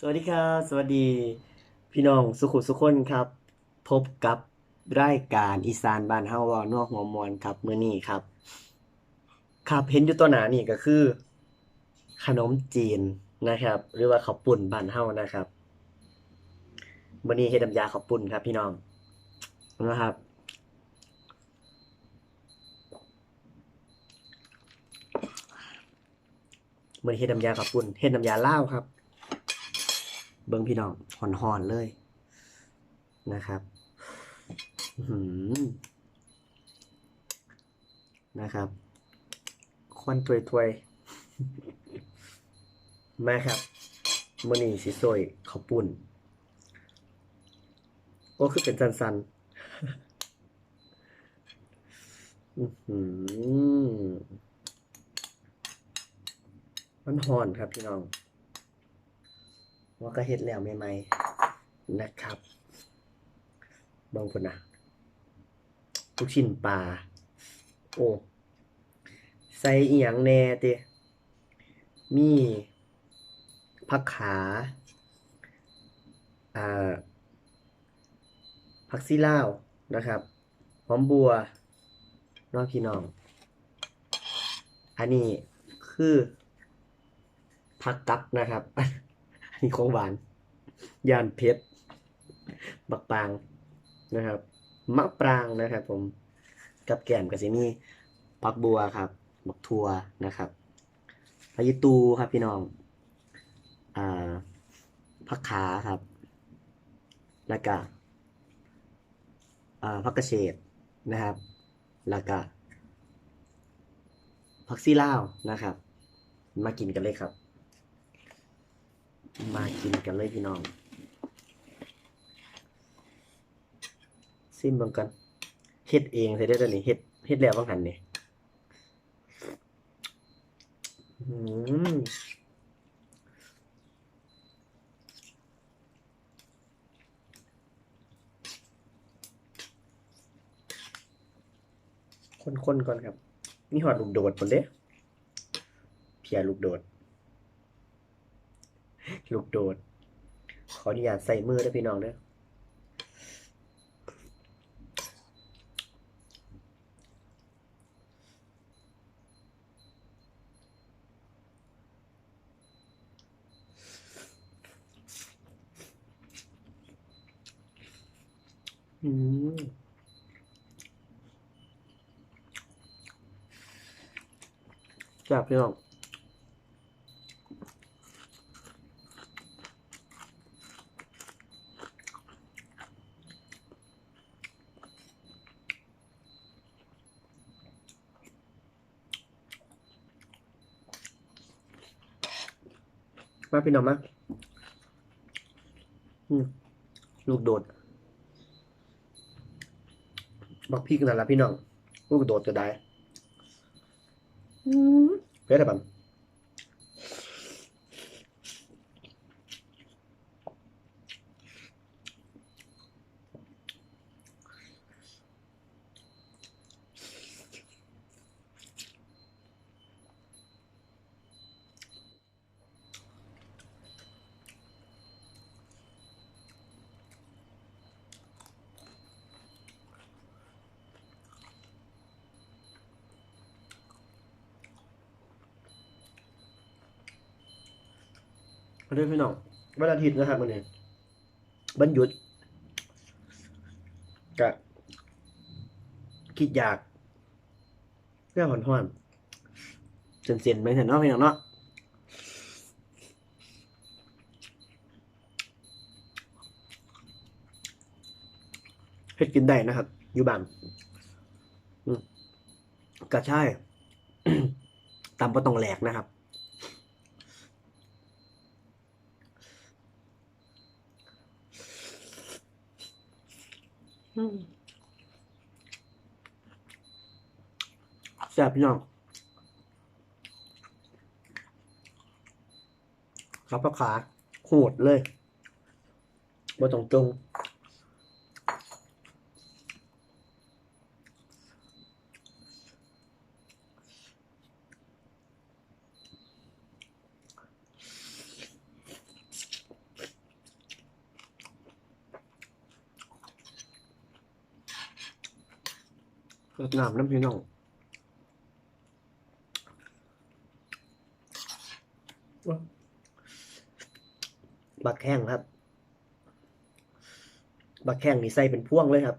สวัสดีครับ สวัสดี พี่น้องสุขุสุขคนครับ พบกับรายการอีสานบ้านเฮาวานอกหัวมวนครับมื้อนี้ครับ ครับเห็นอยู่ตัวหนานี่ก็คือ ขนมจีนนะครับ หรือว่าข้าวปุ้นบ้านเฮานะครับมื้อนี้เฮ็ดน้ำยาข้าวปุ้นครับ พี่น้องนะครับมื้อนี้เฮ็ดน้ำยาข้าวปุ้นเฮ็ดน้ำยาลาวครับ เบิ่งพี่น้องหอนๆเลยนะครับหือนะครับควันถวยๆมาครับมือนีสิซอยข้าวปุ้นโอ้คือเป็นสันๆอื้อหือมันหอนครับพี่น้อง ว่าก็เฮ็ดแล้วใหม่ๆนะครับบางคนนะลูกชิ้นปลาโอ้ใส่อีหยังแหน่เตมีผักขาอ่าผักซีลาวนะครับหอมบัวน้องพี่น้อง อันนี้คือผักตับนะครับ นนี้ของหวาน ยานเพชรบักปางนะครับ มะปรางนะครับ ผม กับแก้มกับสิมีผักบัวครับบักทัวนะครับพายิตูครับพี่น้อง อ่าผักขาครับ แล้วก็อ่าผักกระเฉดนะครับ แล้วก็ผักซีลาวนะครับ มากินกันเลยครับ มากินกันเลยพี่น้องซิมบิ่งกันเฮ็ดเองใช่ได้ตอนนี้เฮ็ดเฮ็ดแล้วบางหันนี่อืมคนๆก่อนครับ นี่หอดลูกโดดคนเด้เพียลูกโดด ลูกโดด ขออนุญาตใส่มือด้วยพี่น้องเด้ออืมจับพี่น้อง มาพี่น้องมาอืมลูกโดด บักพี่กันนั่นละพี่น้อง ลูกโดดก็ได้อืมเพื่อนอะไรบ้าง มาด้วยพี่น้องวันอาทิตย์นะครับวันนี้วันหยุดกะคิดอยากเพื่อผ่อนผ่อนเสียนๆไปเถอะเนาะพี่น้องเนาะเฮ็ดกินได้นะครับอยู่บ้านกระชายตำก็ต้องแหลกนะครับ แซ่บพี่น้องครับปลาขาโหดเลยบ่ต้องจง รดน้ำน้ำพี่น้องบักแข้งครับ บักแข้งนี่ใส่เป็นพ่วงเลยครับ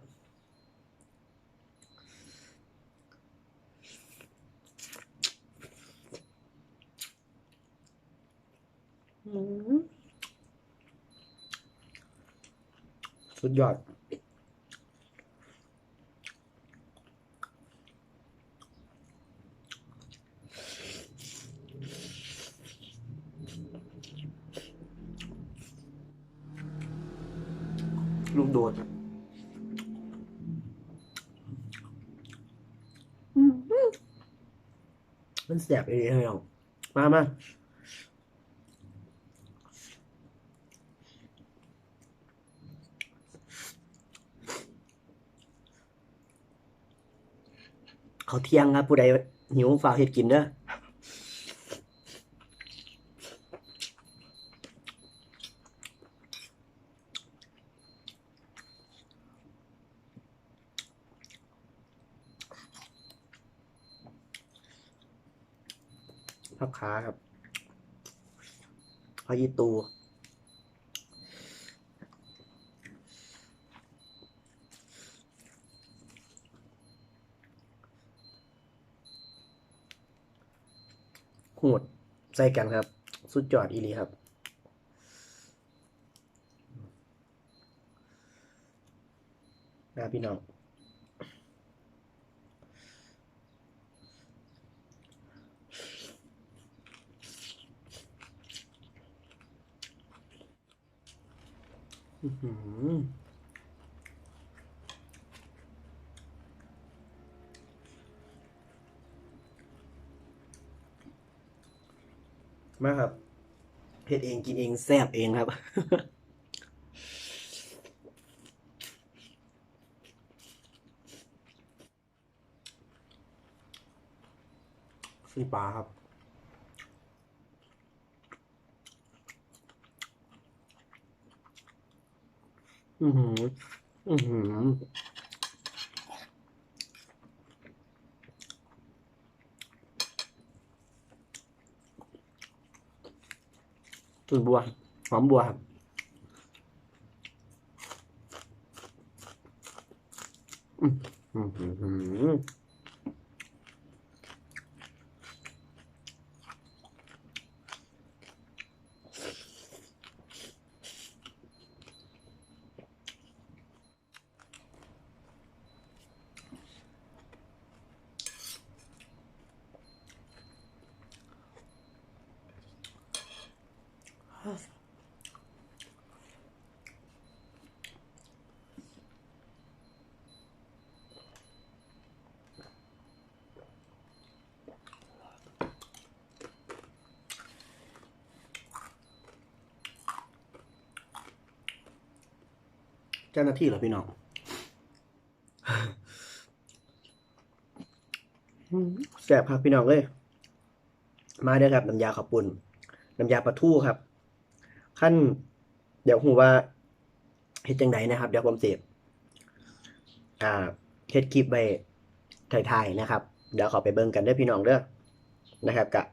อืมสุดยอด ลูกโดดอืม มันแสบเองเลยอะมามาเขาเที่ยงครับผู้ใดหิวฝากเห็ดกินเด้อ พับขาครับพายีตูโหดใส่กันครับ สุดยอดอีลีครับนะพี่น้อง อื้อหือ มาครับเฮ็ดเองกินเองแซ่บเองครับซีปลาครับ อือหือ อือหือตุนบัว หอมบัวครับอืมอืมอืม เจ้าหน้าที่เหรอพี่น้องอืมแซ่บครับพี่น้องเอ้ยมาเด้อครับ น้ำยาข้าวปุ้นน้ำยาปลาทูครับ ขั้นเดี๋ยวหูว่าเฮ็ดจังไดนะครับ เดี๋ยวผมเสพอ่าเฮ็ดคลิปไปถ่ายๆนะครับ เดี๋ยวขอไปเบิ่งกันเด้อพี่น้องเด้อนะครับกะ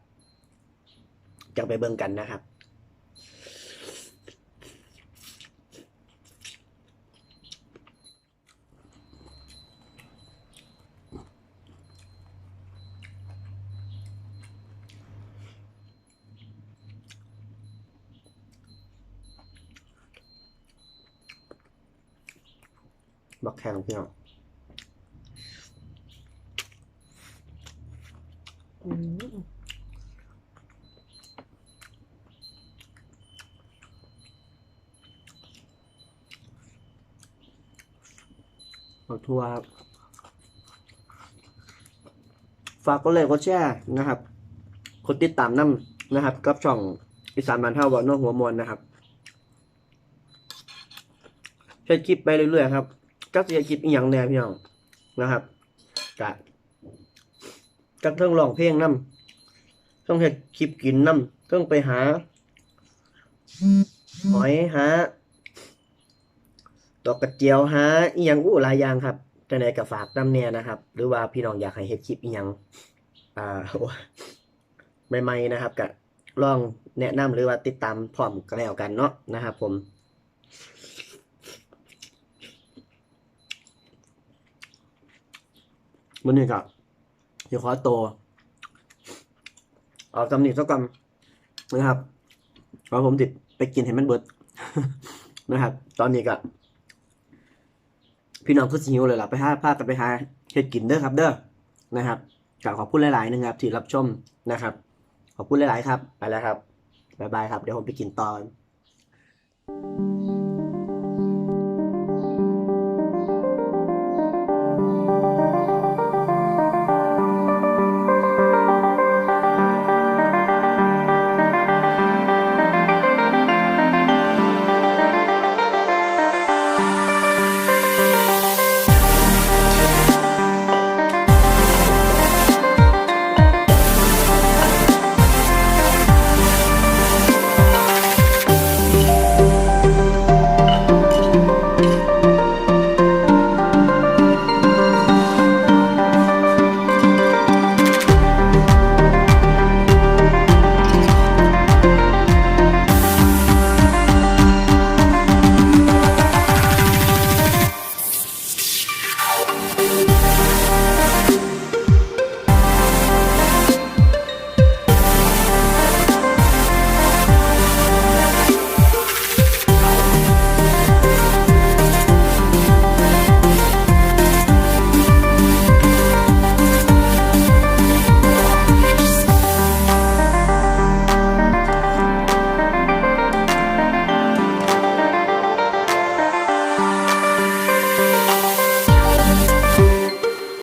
จังไปเบิ่งกันนะครับ บักแข็งพี่น้องอืมบักทัวรับฝากกดไลค์กดแชร์นะครับกดติดตามน้ำนะครับ กับช่องอีสานมันเท่าบอนอกหัวมวลนะครับใช้คลิปไปเรื่อยๆครับ ก็จะคลิปอีกอย่างแน่พี่น้องนะครับกะกะเทิงร้องเพลงน้ำต้องเฮ็ดคลิปกินน้ำต้องไปหาหอยหาดอกกระเจียวหาอีหยังอู้หลายอย่างครับจังไดก็ฝากน้ำแน่นะครับ หรือว่าพี่น้องอยากให้เฮ็ดคลิปอีหยังอ่าใหม่ๆนะครับก็ลองแนะนำหรือว่าติดตามพร้อมก็แล้วกันเนาะนะครับ ผม มื้อนี้ก็สิขอตัวออกตำหนิสักก่อนนะครับเพราะผมติดไปกินให้มันเบิดนะครับ ตอนนี้ก็พี่น้องคือสิหิวเลยล่ะไปหาพากันไปหาเฮ็ดกินเด้อครับ เด้อนะครับกขอบคุณหลายๆนะครับที่รับชมนะครับ ขอบคุณหลายๆครับ ไปแล้วครับ บ๊ายบายครับ เดี๋ยวผมไปกินตอน